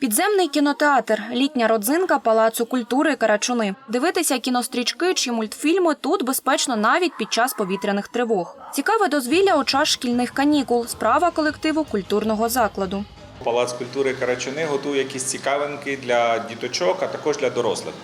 Підземний кінотеатр, літня родзинка Палацу культури Карачуни. Дивитися кінострічки чи мультфільми тут безпечно навіть під час повітряних тривог. Цікаве дозвілля у час шкільних канікул. Справа колективу культурного закладу. Палац культури Карачуни готує якісь цікавинки для діточок, а також для дорослих.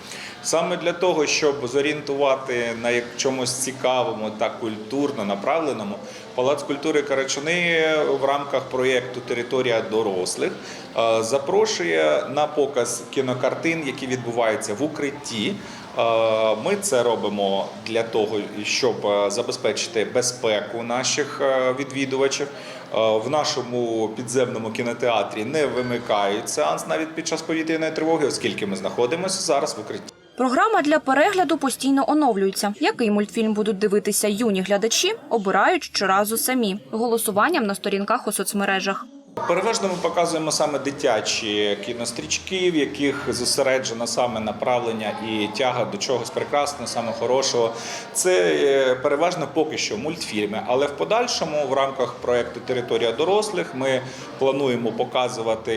Саме для того, щоб зорієнтувати на чомусь цікавому та культурно направленому, Палац культури Карачуни в рамках проєкту Територія дорослих е, запрошує на показ кінокартин, які відбуваються в укритті. Е, Ми це робимо для того, щоб е, забезпечити безпеку наших е, відвідувачів. В нашому підземному кінотеатрі не вимикають сеанс навіть під час повітряної тривоги, оскільки ми знаходимося зараз в укритті. Програма для перегляду постійно оновлюється. Який мультфільм будуть дивитися юні глядачі, обирають щоразу самі голосуванням на сторінках у соцмережах. Переважно ми показуємо саме дитячі кінострічки, в яких зосереджено саме направлення і тяга до чогось прекрасного, саме хорошого. Це е, переважно поки що мультфільми, але в подальшому, в рамках проекту Територія дорослих, ми плануємо показувати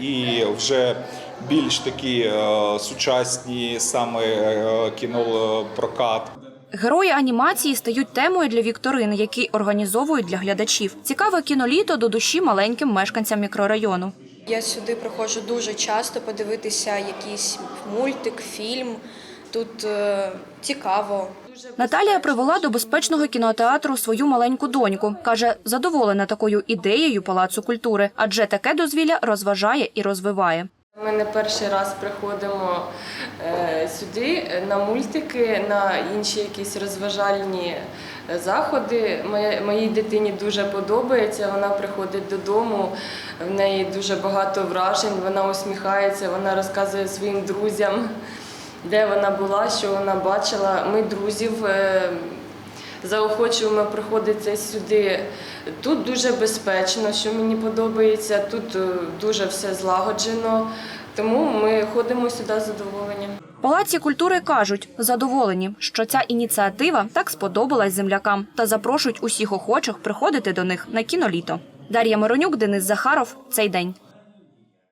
і вже більш такі е, сучасні саме е, кінопрокат. Герої анімації стають темою для вікторин, які організовують для глядачів. Цікаве кіноліто до душі маленьким мешканцям мікрорайону. Я сюди приходжу дуже часто подивитися якийсь мультик, фільм. Тут е, цікаво. Наталія привела до безпечного кінотеатру свою маленьку доньку. каже, задоволена такою ідеєю палацу культури, адже таке дозвілля розважає і розвиває. Ми не перший раз приходимо е, сюди на мультики, на інші якісь розважальні е, заходи. Моїй дитині дуже подобається. Вона приходить додому, в неї дуже багато вражень. Вона усміхається, вона розказує своїм друзям, де вона була, що вона бачила. Ми друзів. Заохочуємо приходити сюди. Тут дуже безпечно, що мені подобається. Тут е, дуже все злагоджено. Тому ми ходимо сюди з задоволенням. Палаці культури кажуть, задоволені, що ця ініціатива так сподобалась землякам та запрошують усіх охочих приходити до них на кіноліто. Дар'я Миронюк, Денис Захаров. Цей день.